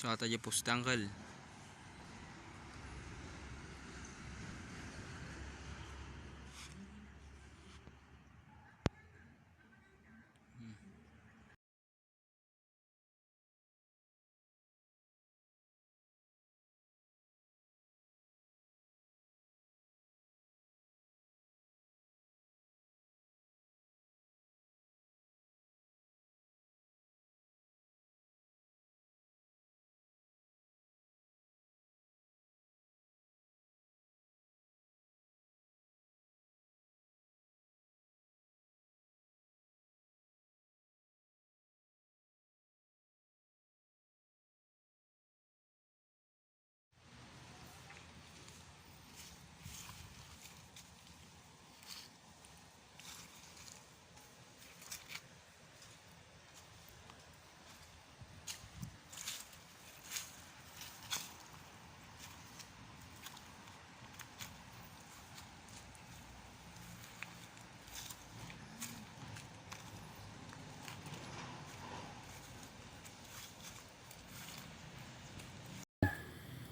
Tsaka tayo po si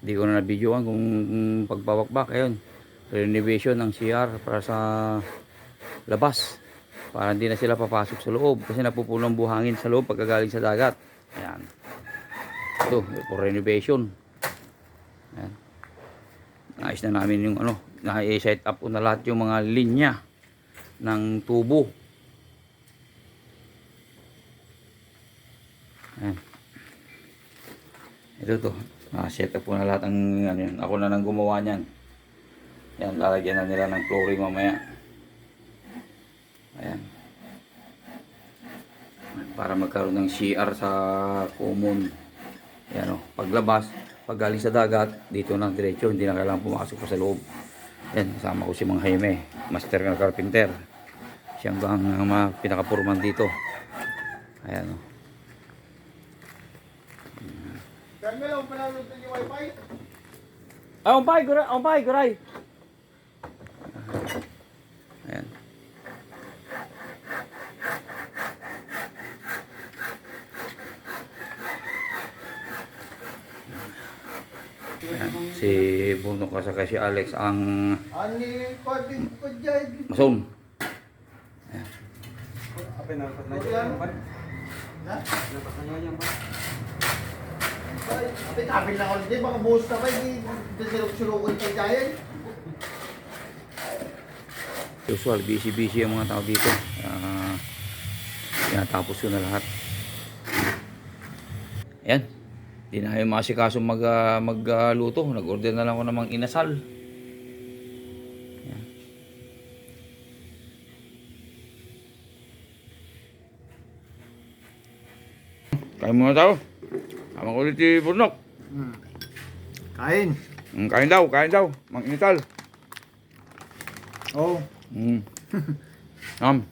Hindi ko na na-videoan kung pagpawakbak. Ayun. Renovation ng CR para sa labas. Para hindi na sila papasok sa loob. Kasi napupuno ang buhangin sa loob pagkagaling sa dagat. Ayan. Ito, for renovation. Ayan. Naayos na namin yung ano. Na-set up ko na lahat yung mga linya ng tubo. Ayan. Ito to. Na-set up ko na lahat ng ano yan. Ako na nang gumawa niyan. Yan, lalagyan na nila ng flooring mamaya. Ayan. Para magkaroon ng CR sa common. Ayan o. Paglabas, pag galing sa dagat, dito na diretso. Hindi na kailangan pumasok pa sa loob. Yan, kasama ko si Mang Jaime. Master na carpenter. Siyang ang, mga pinakapurman dito. Ayan o. Carmelo, panalo din yung wifi? Ah, umpay, guray, umpay, guray. Ayan. Ayan. Si Buno kasaka si Alex ang Ani, pwede ko dyan. mason. Apa yang dapat Yan. nanya Pan? Ha? Pan? Ay, Kapil na ulit. Baka buhos na ba? Hindi sinurok-surukon kay Giant. Usual, busy-busy ang mga tao dito. Ah, tinatapos ko na lahat. Ayan. Di na yung masikaso mag, ah, magluto. Nag-order na lang ako ng mga inasal. Ayan. Kain muna tao. Tama ko ulit si Burnok. Hmm. Kain. Mm, kain daw, kain daw. Mang inital. Oh. Mm. Am.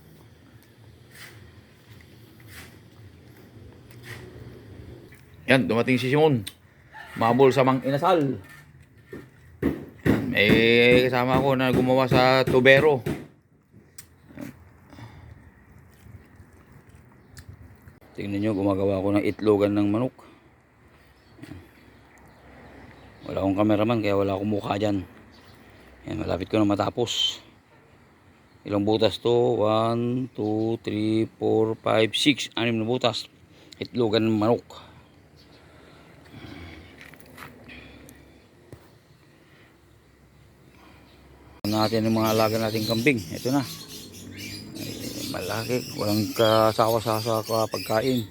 Yan, dumating si Simon. Mabol sa mang inasal. May kasama ako na gumawa sa tubero. Tingnan nyo, gumagawa ako ng itlogan ng manok. Wala akong cameraman kaya wala akong mukha dyan. Yan, malapit ko na matapos. Ilang butas to? 1, 2, 3, 4, 5, 6. Anim na butas. Itlogan ng manok. natin yung mga alaga nating kambing. Ito na. Malaki. Walang kasawa sa sa pagkain.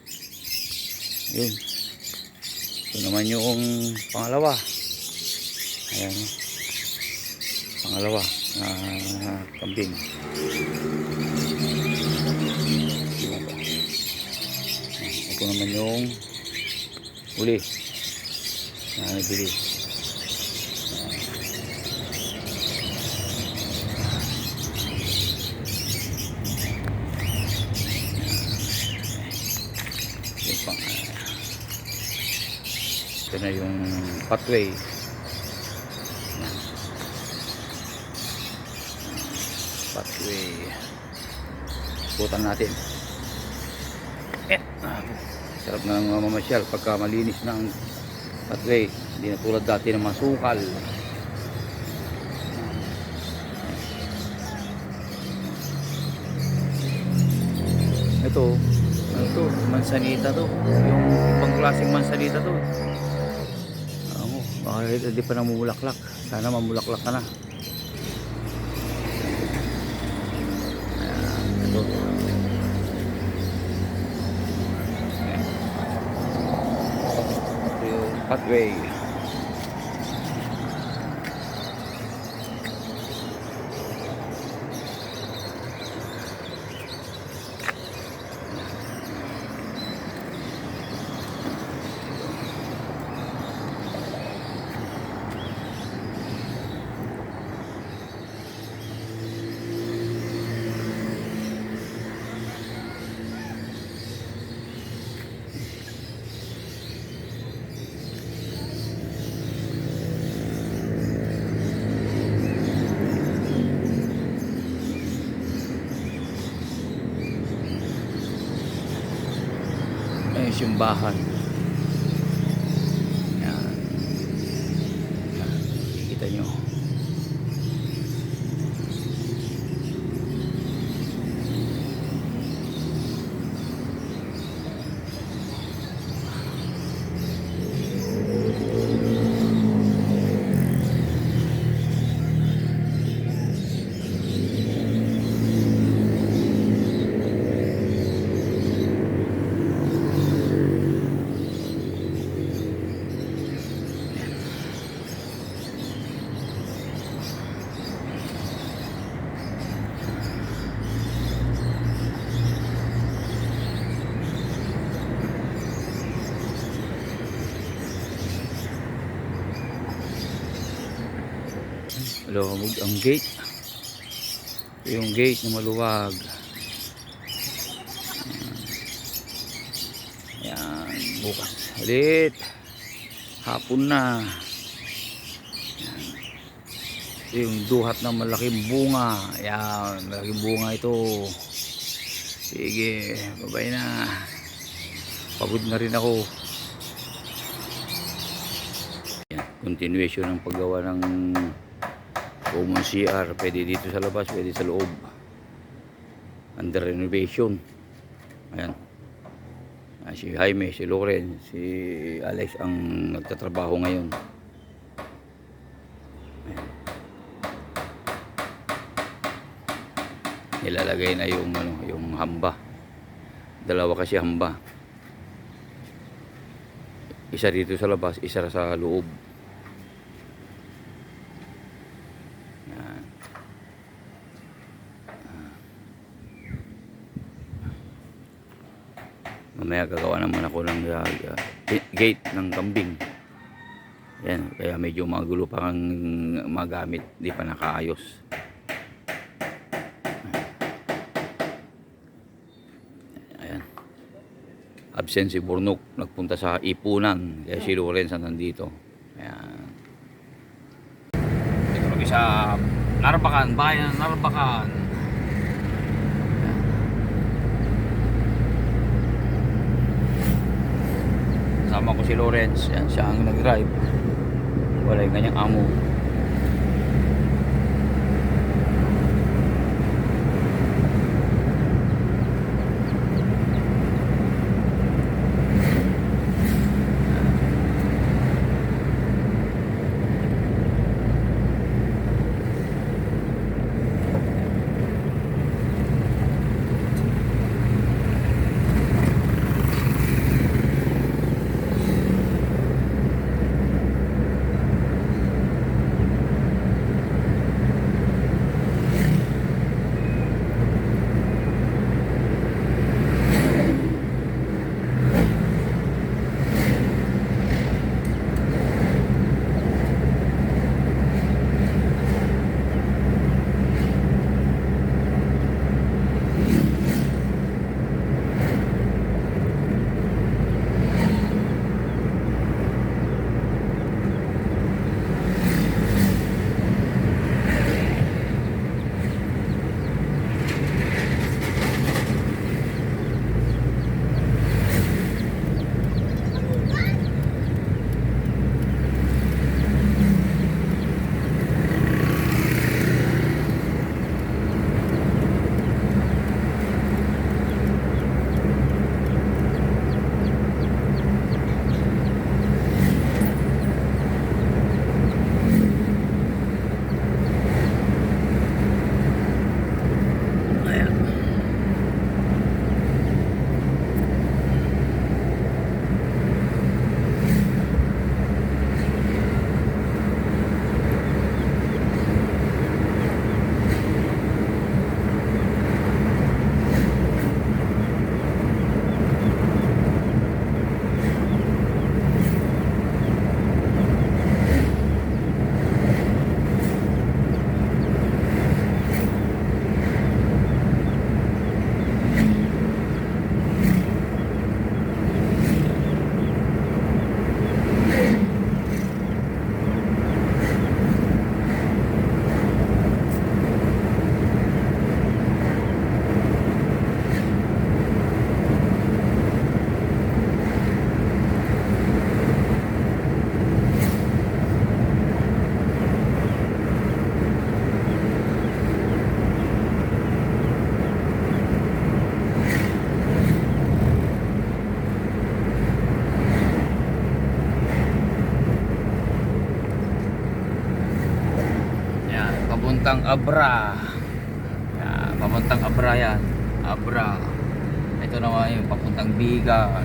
Yun. Ito naman yung pangalawa. Ayan. Pangalawa na kambing. Diba ba? Ito naman yung uli na nabili. Yung pang, ito na yung pathway. Yan. Pathway. Putan natin. Eh, sarap na ng mamasyal pagka malinis na ang pathway. Hindi na tulad dati ng masukal. Ito, ano to? Mansanita to. Yung pangklaseng mansanita to. Ano, baka hindi pa namumulaklak. Sana mamulaklak ka na. Pathway. Simbahan. Yan. Yan. Kita nyo. Lumog ang gate. Yung gate na maluwag. Ayan, bukas ulit. Hapon na. Ito yung duhat ng malaking bunga. Ayan, malaking bunga ito. Sige, babay na. Pagod na rin ako. Ayan, continuation ng paggawa ng common CR. Pwede dito sa labas, pwede sa loob. Under renovation. Ayan. Ah, si Jaime, si Loren, si Alex ang nagtatrabaho ngayon. Ayan. Nilalagay na yung ano, yung hamba. Dalawa kasi hamba. Isa dito sa labas, isa sa loob. Yan. Mamaya gagawa naman ako ng uh, gate ng kambing. Yan, kaya medyo magulo pa ang magamit, di pa nakaayos. Ayan. Absent si Burnok, nagpunta sa Ipunan, kaya si ang nandito. Ayan. Kami sa Narbacan, bayan ng Kasama ko si Lawrence, yan siya ang nag-drive. Wala yung kanyang amo. Papuntang Abra. Yan, papuntang Abra yan. Abra. Ito naman yung papuntang Bigan.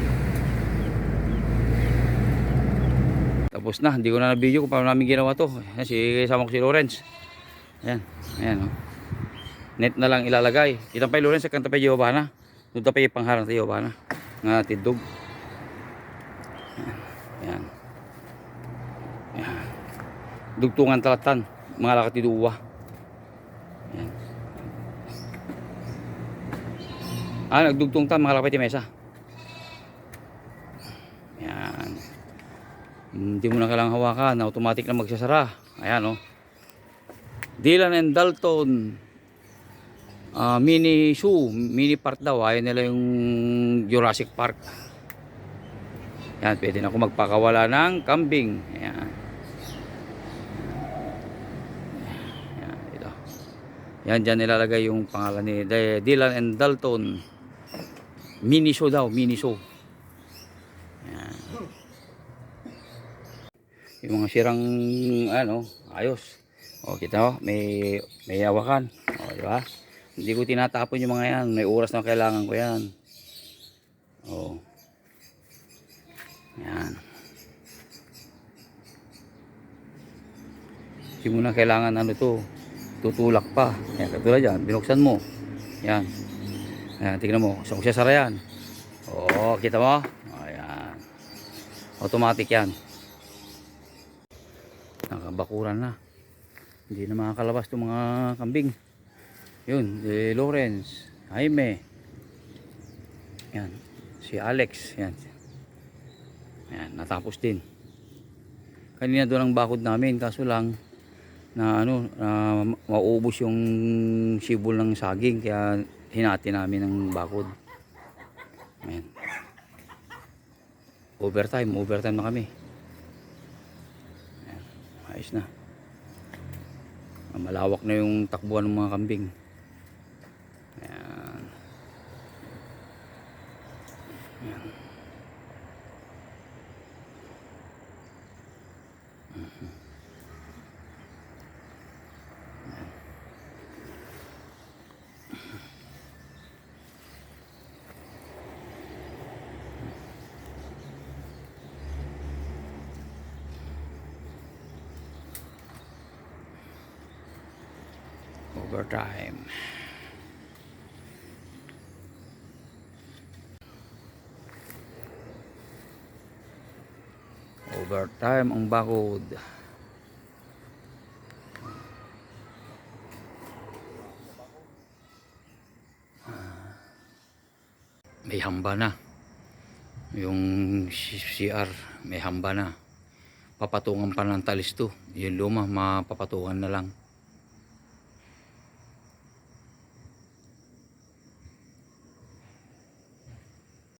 Tapos na, hindi ko na na-video kung paano namin ginawa to. Yan, si kasama ko si Lawrence. Ayan, ayan oh. Net na lang ilalagay. Kita pa yung Lawrence, kanta pa yung Giovanna. Doon pa yung pangharang sa Giovanna. Nga tidog. Ayan. Ayan. Dugtungan talatan. Mga lakat ni Duwa. Ayan. Ah, nagdugtong ta mga ni Mesa. Ayan. Hindi mo na kailangang hawakan. Automatic na magsasara. Ayan oh. Dylan and Dalton ah, mini zoo, mini park daw. Ayaw nila yung Jurassic Park. Yan, pwede na ako magpakawala ng kambing. Ayan. Yan. Yan, dyan nilalagay yung pangalan ni Dylan and Dalton. Mini show daw, mini show. Yan. Yung mga sirang, ano, ayos. O, kita mo, may, may hawakan. O, di ba? Hindi ko tinatapon yung mga yan. May oras na kailangan ko yan. O. Yan. Hindi mo na kailangan ano to. Tutulak pa. Yan, katulad yan. Binuksan mo. Yan. Ayan, tingnan mo. Sa siya sara yan. Oo, kita mo? Ayan. Automatic yan. Nakabakuran na. Hindi na makakalabas itong mga kambing. Yun, si Lawrence, Jaime. Yan, si Alex. Yan. Yan, natapos din. Kanina doon ang bakod namin, kaso lang na ano, na maubos yung sibol ng saging kaya hinati namin ng bakod. Ayan. Overtime, overtime na kami. Ayan, ayos na. Malawak na yung takbuhan ng mga kambing. Overtime. Overtime ang bakod. May hamba na. Yung CR may hamba na. Papatungan pa ng talis to. Yung luma, mapapatungan na lang.